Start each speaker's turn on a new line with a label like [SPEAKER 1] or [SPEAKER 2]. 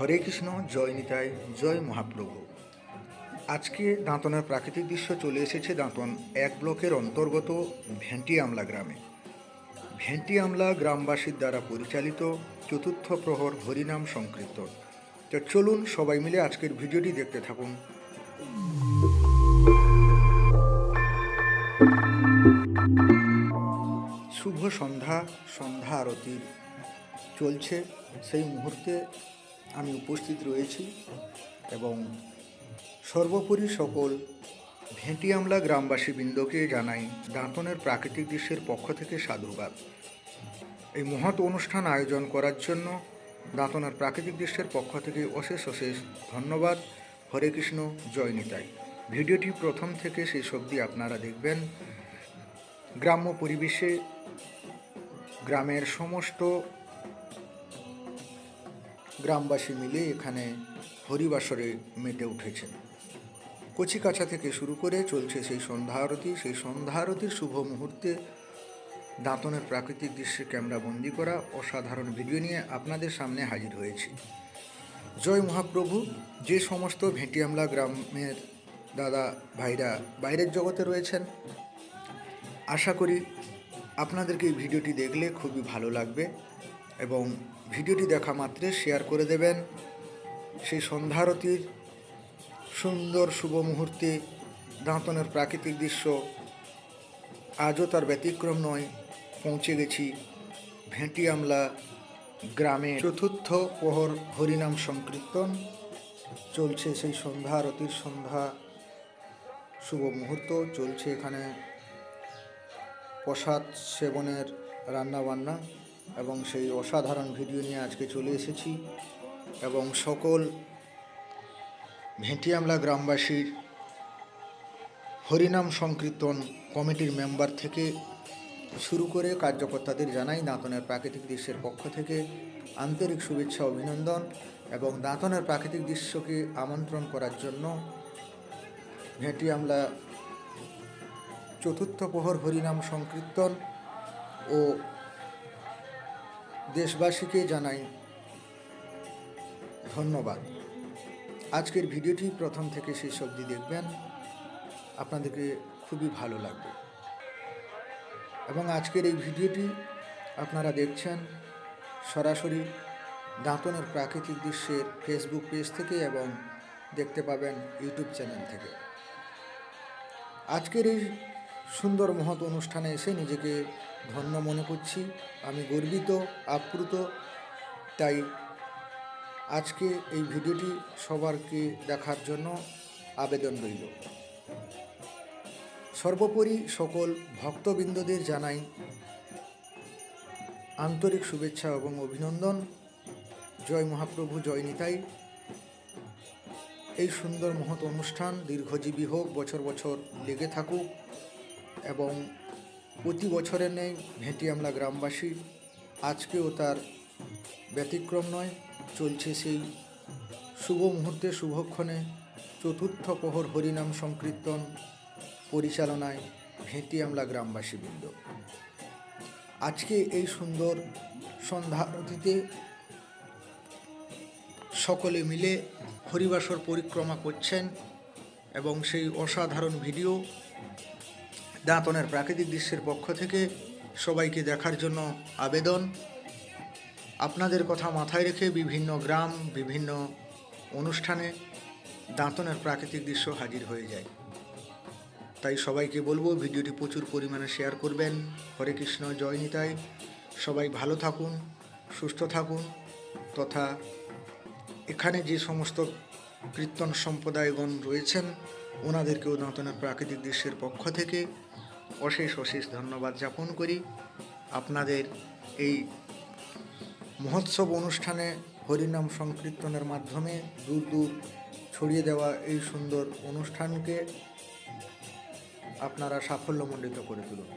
[SPEAKER 1] হরে কৃষ্ণ, জয় নিতাই, জয় মহাপ্রভু। আজকে দাঁতনের প্রাকৃতিক দৃশ্য চলে এসেছে দাঁতন এক ব্লকের অন্তর্গত ভেন্টি আমলা গ্রামে। ভেন্টি আমলা গ্রামবাসীর দ্বারা পরিচালিত চতুর্থ প্রহর হরিনাম সংকীর্তন। তো চলুন সবাই মিলে আজকের ভিডিওটি দেখতে থাকুন। শুভ সন্ধ্যা সন্ধ্যা আরতি চলছে। সেই মুহূর্তে আমি উপস্থিত রয়েছি এবং সর্বোপরি সকল ভেঁটিয়ামলা গ্রামবাসী বৃন্দকে জানাই দাঁতনের প্রাকৃতিক দৃশ্যের পক্ষ থেকে সাধুবাদ। এই মহৎ অনুষ্ঠান আয়োজন করার জন্য দাঁতনের প্রাকৃতিক দৃশ্যের পক্ষ থেকে অশেষ অশেষ ধন্যবাদ। হরে কৃষ্ণ, জয় নিতাই। ভিডিওটি প্রথম থেকে শেষ অবধি আপনারা দেখবেন। গ্রাম্য পরিবেশে গ্রামের সমস্ত গ্রামবাসী মিলে এখানে হরিবাসরে মেতে উঠেছেন। কচিকাছা থেকে শুরু করে চলছে সেই সন্ধ্যা আরতি। সেই সন্ধ্যা আরতির শুভ মুহূর্তে দাঁতনের প্রাকৃতিক দৃশ্যে ক্যামেরা বন্দি করা অসাধারণ ভিডিও নিয়ে আপনাদের সামনে হাজির হয়েছি। জয় মহাপ্রভু, যে সমস্ত ভেটিয়ামলা গ্রামের দাদা ভাইরা বাইরের জগতে রয়েছেন, আশা করি আপনাদেরকে এই ভিডিওটি দেখলে খুবই ভালো লাগবে। এবং ভিডিওটি দেখা মাত্রে শেয়ার করে দেবেন। সেই সন্ধ্যারতির সুন্দর শুভ মুহূর্তে দাঁতনের প্রাকৃতিক দৃশ্য আজও তার ব্যতিক্রম নয়, পৌঁছে গেছি ভেঁটিয়ামলা গ্রামে। চতুর্থ প্রহর হরিনাম সংকীর্তন। চলছে সেই সন্ধ্যা আরতির সন্ধ্যা শুভ মুহূর্ত। চলছে এখানে প্রসাদ সেবনের রান্নাবান্না। এবং সেই অসাধারণ ভিডিও নিয়ে আজকে চলে এসেছি। এবং সকল ভেটিয়ামলা গ্রামবাসীর হরিনাম সংকীর্তন কমিটির মেম্বার থেকে শুরু করে কার্যকর্তাদের জানাই দাঁতনের প্রাকৃতিক দৃশ্যের পক্ষ থেকে আন্তরিক শুভেচ্ছা, অভিনন্দন এবং দাঁতনের প্রাকৃতিক দৃশ্যকে আমন্ত্রণ করার জন্য ভেঁটিয়ামলা চতুর্থ প্রহর হরিনাম সংকীর্তন ও দেশবাসীকে জানাই ধন্যবাদ। আজকের ভিডিওটি প্রথম থেকে শেষ অবধি দেখবেন। আপনাদেরকে খুবই ভালো লাগবে। এবং আজকের এই ভিডিওটি আপনারা দেখছেন সরাসরি দাঁতনের প্রাকৃতিক দৃশ্যের ফেসবুক পেজ থেকে এবং দেখতে পাবেন ইউটিউব চ্যানেল থেকে। আজকের এই সুন্দর মহৎ অনুষ্ঠানে এসে নিজেকে ধন্য মনে করছি। আমি গর্বিত, আপ্লুত। তাই আজকে এই ভিডিওটি সবারকে দেখার জন্য আবেদন রইল। সর্বোপরি সকল ভক্তবৃন্দদের জানাই আন্তরিক শুভেচ্ছা এবং অভিনন্দন। জয় মহাপ্রভু, জয় নিতাই। এই সুন্দর মহৎ অনুষ্ঠান দীর্ঘজীবী হোক, বছর বছর লেগে থাকুক। এবং প্রতি বছরের নেই ভেটিয়ামলা গ্রামবাসী, আজকেও তার ব্যতিক্রম নয়, চলছে সেই শুভ মুহূর্তে, শুভক্ষণে চতুর্থ প্রহর হরিনাম সংকীর্তন পরিচালনায় ভেটিয়ামলা গ্রামবাসীবৃন্দ। আজকে এই সুন্দর সন্ধ্যা আরতিতে সকলে মিলে হরিবাসর পরিক্রমা করছেন এবং সেই অসাধারণ ভিডিও দাঁতনের প্রাকৃতিক দৃশ্যের পক্ষ থেকে সবাইকে দেখার জন্য আবেদন। আপনাদের কথা মাথায় রেখে বিভিন্ন গ্রাম, বিভিন্ন অনুষ্ঠানে দাঁতনের প্রাকৃতিক দৃশ্য হাজির হয়ে যায়। তাই সবাইকে বলব, ভিডিওটি প্রচুর পরিমাণে শেয়ার করবেন। হরে কৃষ্ণ, জয় নিতাই। সবাই ভালো থাকুন, সুস্থ থাকুন তথা এখানে যে সমস্ত কীর্তন সম্প্রদায়গণ রয়েছেন ওনাদেরকেও দাঁতনের প্রাকৃতিক দৃশ্যের পক্ষ থেকে অশেষ অশেষ ধন্যবাদ জ্ঞাপন করি। আপনাদের এই মহোৎসব অনুষ্ঠানে হরিনাম সংকীর্তনের মাধ্যমে দূর দূর ছড়িয়ে দেওয়া এই সুন্দর অনুষ্ঠানকে আপনারা সাফল্যমণ্ডিত করে তুলুন।